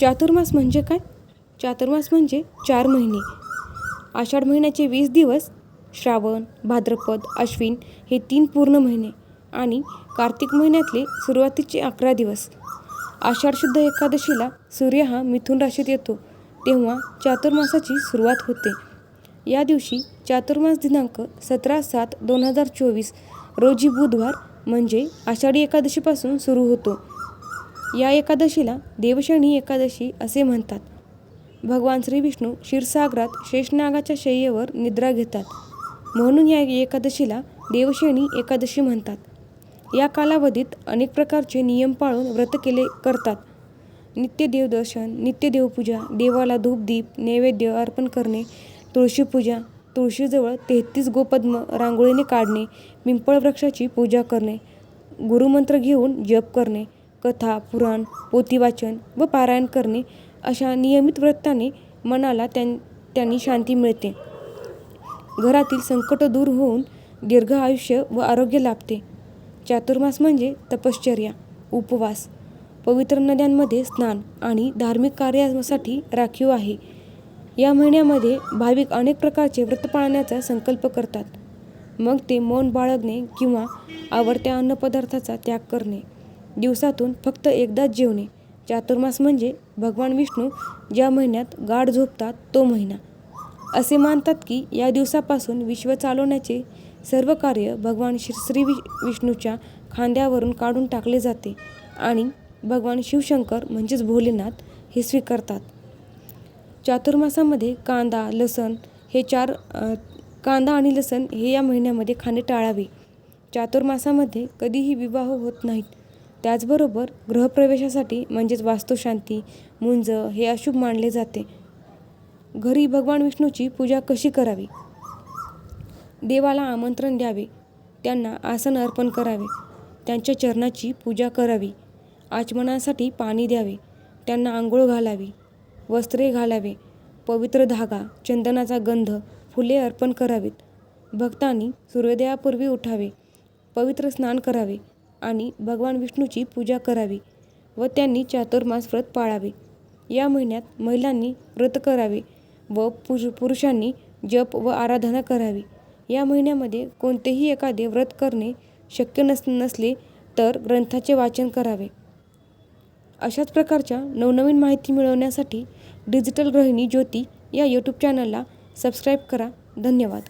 चातुर्मास म्हणजे काय? चातुर्मास म्हणजे चार महिने. आषाढ महिन्याचे वीस दिवस श्रावण भाद्रपद अश्विन हे तीन पूर्ण महिने आणि कार्तिक महिन्यातले सुरुवातीचे अकरा दिवस. आषाढ शुद्ध एकादशीला सूर्य हा मिथुन राशीत येतो तेव्हा चातुर्मासाची सुरुवात होते. या दिवशी चातुर्मास दिनांक सतरा सात दोन हजार चोवीस रोजी बुधवार म्हणजे आषाढी एकादशीपासून सुरू होतो. या एकादशीला देवशयनी एकादशी असे म्हणतात. भगवान श्री विष्णू क्षीरसागरात शेषनागाच्या शय्येवर निद्रा घेतात. म्हणून या एकादशीला देवशयनी एकादशी म्हणतात. या कालावधीत अनेक प्रकारचे नियम पाळून व्रत केले करतात. नित्य देवदर्शन नित्य देवपूजा देवाला धूपदीप नैवेद्य अर्पण करणे तुळशीपूजा तुळशीजवळ तेहतीस गोपद्म रांगोळीने काढणे पिंपळ वृक्षाची पूजा करणे गुरुमंत्र घेऊन जप करणे कथा पुराण पोथीवाचन व पारायण करणे अशा नियमित व्रताने मनाला त्यां त्यांनी शांती मिळते. घरातील संकट दूर होऊन दीर्घ आयुष्य व आरोग्य लाभते. चातुर्मास म्हणजे तपश्चर्या उपवास. पवित्र नद्यांमध्ये स्नान आणि धार्मिक कार्यासाठी राखीव आहे. या महिन्यामध्ये भाविक अनेक प्रकारचे व्रत पाळण्याचा संकल्प करतात. मग ते मौन बाळगणे किंवा आवडत्या अन्नपदार्थाचा त्याग करणे. दिवसातून फक्त एकदाच जेवणे. चातुर्मास म्हणजे भगवान विष्णू ज्या महिन्यात गाढ झोपतात तो महिना. असे मानतात की या दिवसापासून विश्व चालवण्याचे सर्व कार्य भगवान श्री श्री वि विष्णूच्या खांद्यावरून काढून टाकले जाते आणि भगवान शिवशंकर म्हणजेच भोलेनाथ हे स्वीकारतात. चातुर्मासामध्ये कांदा लसण हे चार कांदा आणि लसण हे या महिन्यामध्ये खाणे टाळावे. चातुर्मासामध्ये कधीही विवाह होत नाहीत. त्याचबरोबर गृहप्रवेशासाठी म्हणजेच वास्तुशांती मुंज हे अशुभ मानले जाते. घरी भगवान विष्णूची पूजा कशी करावी? देवाला आमंत्रण द्यावे. त्यांना आसन अर्पण करावे. त्यांच्या चरणाची पूजा करावी. आचमनासाठी पाणी द्यावे. त्यांना आंघोळ घालावी. वस्त्रे घालावे. पवित्र धागा चंदनाचा गंध फुले अर्पण करावीत. भक्तांनी सूर्योदयापूर्वी उठावे. पवित्र स्नान करावे. आणि भगवान विष्णूची पूजा करावी व त्यांनी चातुर्मास व्रत पाळावे. या महिन्यात महिलांनी व्रत करावे व पुरुष पुरुषांनी जप व आराधना करावी. या महिन्यामध्ये कोणतेही एखादे व्रत करणे शक्य नस नसले तर ग्रंथाचे वाचन करावे. अशाच प्रकारच्या नवनवीन माहिती मिळवण्यासाठी डिजिटल गृहिणी ज्योती या यूट्यूब चॅनलला सबस्क्राईब करा. धन्यवाद.